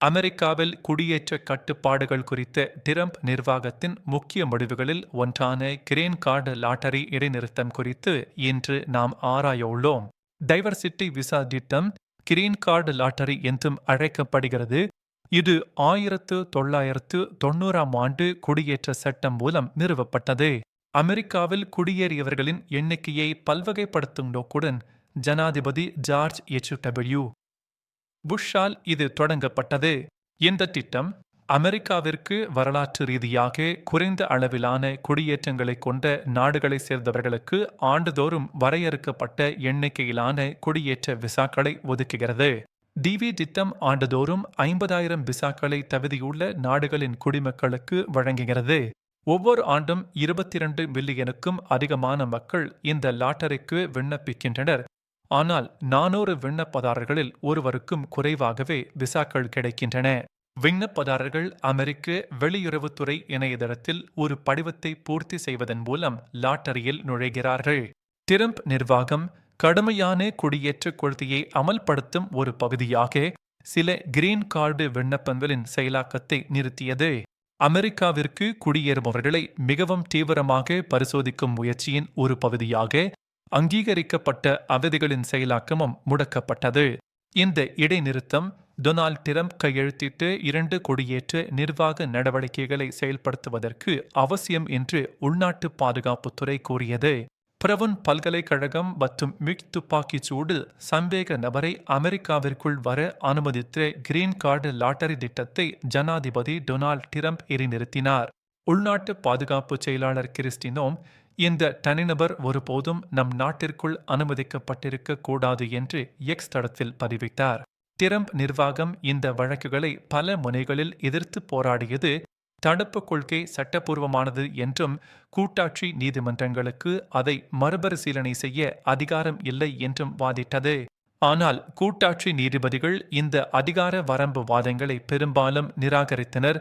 அமெரிக்காவில் குடியேற்ற கட்டுப்பாடுகள் குறித்த டிரம்ப் நிர்வாகத்தின் முக்கிய முடிவுகளில் ஒன்றான கிரீன் கார்டு லாட்டரி இடைநிறுத்தம் குறித்து இன்று நாம் ஆராய உள்ளோம் டைவர்சிட்டி விசா திட்டம் கிரீன் கார்டு லாட்டரி என்றும் அழைக்கப்படுகிறது. இது ஆயிரத்து தொள்ளாயிரத்து தொண்ணூறாம் ஆண்டு குடியேற்ற சட்டம் மூலம் நிறுவப்பட்டது. அமெரிக்காவில் குடியேறியவர்களின் எண்ணிக்கையை பல்வகைப்படுத்தும் நோக்குடன் ஜனாதிபதி ஜார்ஜ் எச். டபிள்யூ. புஷ்ஷால் இது தொடங்கப்பட்டது இந்த திட்டம் அமெரிக்காவிற்கு வரலாற்று ரீதியாக குறைந்த அளவிலான குடியேற்றங்களை கொண்ட நாடுகளை சேர்ந்தவர்களுக்கு ஆண்டுதோறும் வரையறுக்கப்பட்ட எண்ணிக்கையிலான குடியேற்ற விசாக்களை ஒதுக்குகிறது. டிவி திட்டம் ஆண்டுதோறும் ஐம்பதாயிரம் விசாக்களை தகுதியுள்ள நாடுகளின் குடிமக்களுக்கு வழங்குகிறது. ஒவ்வொரு ஆண்டும் இருபத்தி இரண்டு மில்லியனுக்கும் அதிகமான மக்கள் இந்த லாட்டரிக்கு விண்ணப்பிக்கின்றனர். ஆனால் நானூறு விண்ணப்பதாரர்களில் ஒருவருக்கும் குறைவாகவே விசாக்கள் கிடைக்கின்றன. விண்ணப்பதாரர்கள் அமெரிக்க வெளியுறவுத்துறை இணையதளத்தில் ஒரு படிவத்தை பூர்த்தி செய்வதன் மூலம் லாட்டரியில் நுழைகிறார்கள். டிரம்ப் நிர்வாகம் கடுமையான குடியேற்ற கொள்கையை அமல்படுத்தும் ஒரு பகுதியாக சில கிரீன் கார்டு விண்ணப்பங்களின் செயலாக்கத்தை நிறுத்தியது. அமெரிக்காவிற்கு குடியேறுபவர்களை மிகவும் தீவிரமாக பரிசோதிக்கும் முயற்சியின் ஒரு பகுதியாக அங்கீகரிக்கப்பட்ட அவதிகளின் செயலாக்கமும் முடக்கப்பட்டது. இந்த இடைநிறுத்தம் டொனால்ட் டிரம்ப் கையெழுத்திட்டு இரண்டு கொடியேற்று நிர்வாக நடவடிக்கைகளை செயல்படுத்துவதற்கு அவசியம் என்று உள்நாட்டு பாதுகாப்புத்துறை கூறியது. பிரவுன் பல்கலைக்கழகம் மற்றும் மிக் துப்பாக்கிச் சூடு சந்தேக நபரை அமெரிக்காவிற்குள் வர அனுமதித்த கிரீன் கார்டு லாட்டரி திட்டத்தை ஜனாதிபதி டொனால்ட் டிரம்ப் இடைநிறுத்தினார் உள்நாட்டு பாதுகாப்பு செயலாளர் கிறிஸ்டினோம் இந்த தனிநபர் ஒருபோதும் நம் நாட்டிற்குள் அனுமதிக்கப்பட்டிருக்க கூடாது என்று எக்ஸ் தடத்தில் பதிவிட்டார். டிரம்ப் நிர்வாகம் இந்த வழக்குகளை பல முனைகளில் எதிர்த்து போராடியது தடுப்பு கொள்கை சட்டப்பூர்வமானது என்றும் கூட்டாட்சி நீதிமன்றங்களுக்கு அதை மறுபரிசீலனை செய்ய அதிகாரம் இல்லை என்றும் வாதிட்டது. ஆனால் கூட்டாட்சி நீதிபதிகள் இந்த அதிகார வரம்பு வாதங்களை பெரும்பாலும் நிராகரித்தனர்.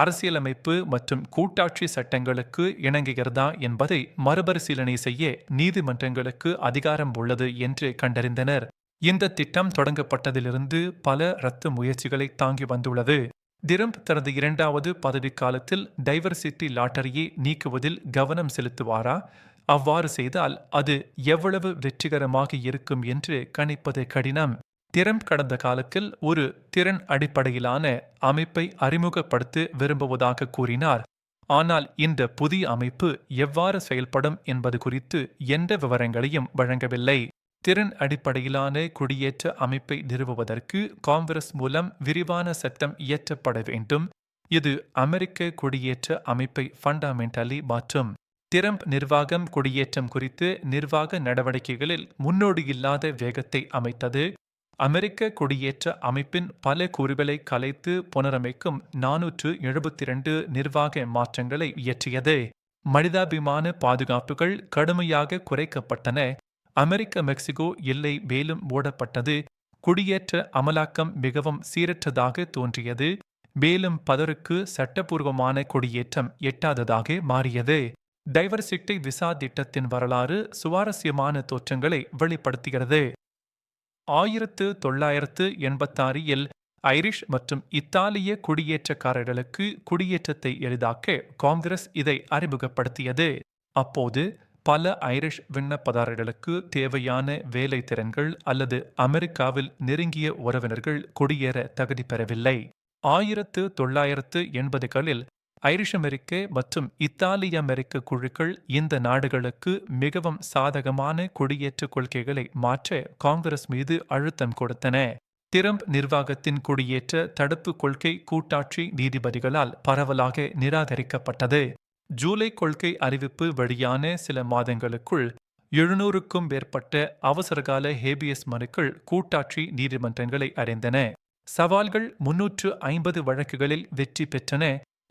அரசியலமைப்பு மற்றும் கூட்டாட்சி சட்டங்களுக்கு இணங்குகிறதா என்பதை மறுபரிசீலனை செய்ய நீதிமன்றங்களுக்கு அதிகாரம் உள்ளது என்று கண்டறிந்தனர். இந்த திட்டம் தொடங்கப்பட்டதிலிருந்து பல ரத்து முயற்சிகளை தாங்கி வந்துள்ளது. டிரம்ப் தனது இரண்டாவது பதவிக்காலத்தில் டைவர்சிட்டி லாட்டரியை நீக்குவதில் கவனம் செலுத்துவாரா? அவ்வாறு செய்தால் அது எவ்வளவு வெற்றிகரமாக இருக்கும் என்று கணிப்பது கடினம். திறம் கடந்த காலத்தில் ஒரு திறன் அடிப்படையிலான அமைப்பை அறிமுகப்படுத்த விரும்புவதாக கூறினார். ஆனால் இந்த புதிய அமைப்பு எவ்வாறு செயல்படும் என்பது குறித்து எந்த விவரங்களையும் வழங்கவில்லை. திறன் அடிப்படையிலான குடியேற்ற அமைப்பை நிறுவுவதற்கு காங்கிரஸ் மூலம் விரிவான சட்டம் இயற்றப்பட வேண்டும். இது அமெரிக்க குடியேற்ற அமைப்பை ஃபண்டமெண்டலி மாற்றும். திறம்ப் நிர்வாகம் குடியேற்றம் குறித்து நிர்வாக நடவடிக்கைகளில் முன்னோடியில்லாத வேகத்தை அமைத்தது. அமெரிக்க குடியேற்ற அமைப்பின் பல கூறுகளை கலைத்து புனரமைக்கும் நானூற்று எழுபத்தி இரண்டு நிர்வாக மாற்றங்களை இயற்றியது. மனிதாபிமான பாதுகாப்புகள் கடுமையாக குறைக்கப்பட்டன. அமெரிக்க மெக்சிகோ எல்லை மேலும் மூடப்பட்டது. குடியேற்ற அமலாக்கம் மிகவும் சீரற்றதாக தோன்றியது. மேலும் பதருக்கு சட்டப்பூர்வமான குடியேற்றம் எட்டாததாக மாறியது. டைவர்சிட்டி விசா திட்டத்தின் வரலாறு சுவாரஸ்யமான தோற்றங்களை வெளிப்படுத்துகிறது. ஆயிரத்து தொள்ளாயிரத்து எண்பத்தாறில் ஐரிஷ் மற்றும் இத்தாலிய குடியேற்றக்காரர்களுக்கு குடியேற்றத்தை எளிதாக்க காங்கிரஸ் இதை அறிமுகப்படுத்தியது. அப்போது பல ஐரிஷ் விண்ணப்பதாரர்களுக்கு தேவையான வேலை திறன்கள் அல்லது அமெரிக்காவில் நெருங்கிய உறவினர்கள் குடியேற தகுதி பெறவில்லை. ஆயிரத்து தொள்ளாயிரத்து எண்பதுகளில் ஐரிஷ் அமெரிக்க மற்றும் இத்தாலிய அமெரிக்க குழுக்கள் இந்த நாடுகளுக்கு மிகவும் சாதகமான குடியேற்ற கொள்கைகளை மாற்ற காங்கிரஸ் மீது அழுத்தம் கொடுத்தன. திரம்ப் நிர்வாகத்தின் குடியேற்ற தடுப்பு கொள்கை கூட்டாட்சி நீதிபதிகளால் பரவலாக நிராகரிக்கப்பட்டது. ஜூலை கொள்கை அறிவிப்பு வெளியான சில மாதங்களுக்குள் எழுநூறுக்கும் மேற்பட்ட அவசரகால ஹேபியஸ் மனுக்கள் கூட்டாட்சி நீதிமன்றங்களை அடைந்தன. சவால்கள் முன்னூற்று ஐம்பது வழக்குகளில் வெற்றி பெற்றன.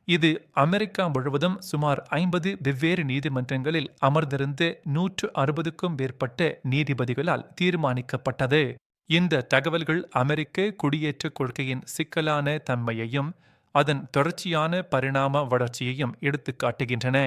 இது அமெரிக்கா முழுவதும் சுமார் ஐம்பது வெவ்வேறு நீதிமன்றங்களில் அமர்ந்திருந்து நூற்று அறுபதுக்கும் மேற்பட்ட நீதிபதிகளால் தீர்மானிக்கப்பட்டது. இந்த தகவல்கள் அமெரிக்க குடியேற்ற கொள்கையின் சிக்கலான தன்மையையும் அதன் தொடர்ச்சியான பரிணாம வளர்ச்சியையும் எடுத்துக்காட்டுகின்றன.